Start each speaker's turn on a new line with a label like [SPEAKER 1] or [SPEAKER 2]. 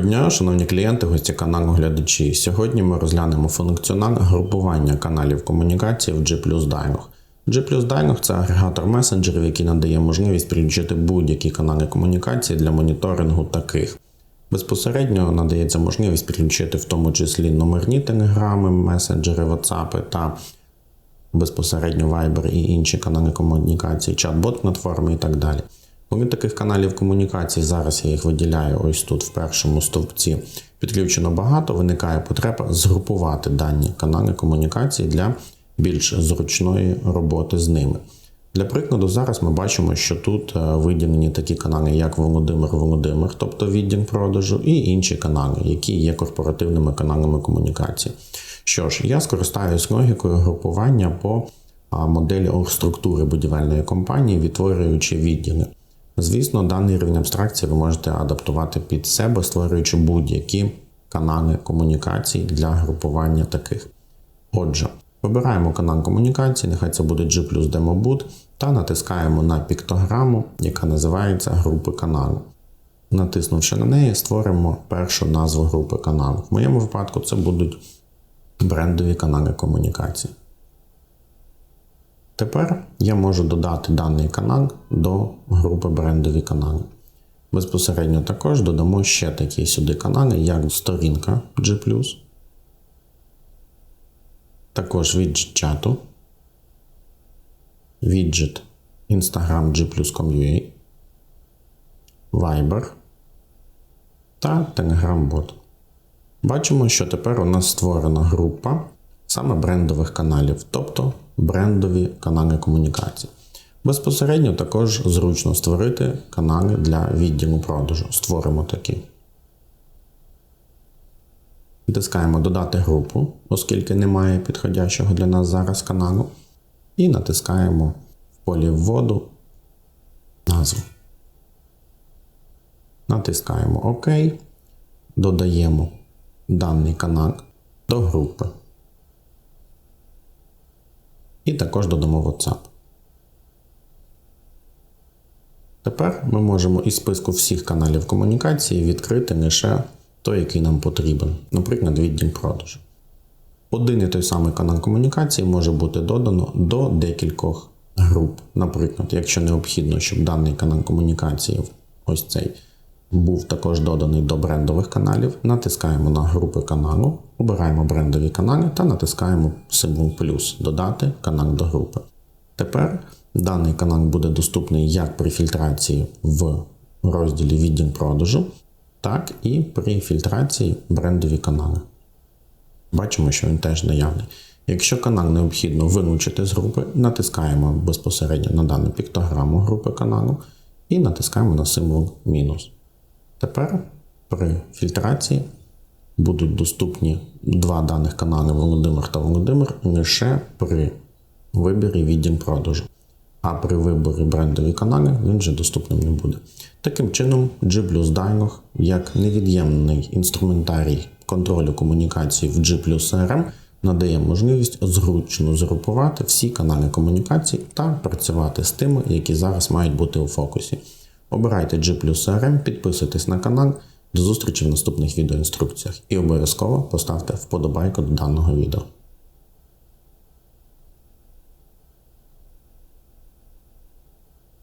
[SPEAKER 1] дня, шановні клієнти, гості каналу глядачі. Сьогодні ми розглянемо функціонал групування каналів комунікації в G Dialog. G Dialog – це агрегатор месенджерів, який надає можливість підключити будь-які канали комунікації для моніторингу таких. Безпосередньо надається можливість підключити в тому числі номерні телеграми, месенджери, WhatsApp та безпосередньо Viber і інші канали комунікації, чат-бот платформи і так далі. Коли таких каналів комунікації, зараз я їх виділяю ось тут в першому стовпці, підключено багато, виникає потреба згрупувати дані канали комунікації для більш зручної роботи з ними. Для прикладу, зараз ми бачимо, що тут е, виділені такі канали, як Володимир Володимир, тобто відділ продажу, і інші канали, які є корпоративними каналами комунікації. Що ж, я скористаюсь логікою групування по моделі оргструктури будівельної компанії, відтворюючи відділи. Звісно, даний рівень абстракції ви можете адаптувати під себе, створюючи будь-які канали комунікацій для групування таких. Отже, вибираємо канал комунікації, нехай це буде G плюс DemoBoot, та натискаємо на піктограму, яка називається групи каналу. Натиснувши на неї, створимо першу назву групи каналу. В моєму випадку це будуть брендові канали комунікації. Тепер я можу додати даний канал до групи брендові канали. Безпосередньо також додамо ще такі сюди канали, як сторінка G, також віджит чату, віджит Instagram G+.com.ua, Viber та Telegram-бот. Бачимо, що тепер у нас створена група саме брендових каналів, тобто брендові канали комунікації. Безпосередньо також зручно створити канали для відділу продажу. Створимо такі. Натискаємо Додати групу, оскільки немає підходящого для нас зараз каналу. І натискаємо в полі вводу назву. Натискаємо ОК, додаємо даний канал до групи. І також додамо WhatsApp. Тепер ми можемо із списку всіх каналів комунікації відкрити лише той, який нам потрібен, наприклад, відділ продажу. Один і той самий канал комунікації може бути додано до декількох груп. Наприклад, якщо необхідно, щоб даний канал комунікації, ось цей, був також доданий до брендових каналів, натискаємо на групи каналу, обираємо брендові канали та натискаємо символ плюс Додати канал до групи. Тепер даний канал буде доступний як при фільтрації в розділі відділ продажу, так і при фільтрації брендові канали. Бачимо, що він теж наявний. Якщо канал необхідно вилучити з групи, натискаємо безпосередньо на дану піктограму групи каналу і натискаємо на символ мінус. Тепер при фільтрації будуть доступні два даних канали Володимир та Володимир лише при виборі відділ продажу. А при виборі брендові канали він вже доступним не буде. Таким чином, G Dialog як невід'ємний інструментарій контролю комунікації в G CRM надає можливість зручно згрупувати всі канали комунікації та працювати з тими, які зараз мають бути у фокусі. Обирайте G CRM, підписуйтесь на канал. До зустрічі в наступних відеоінструкціях і обов'язково поставте вподобайку до даного відео.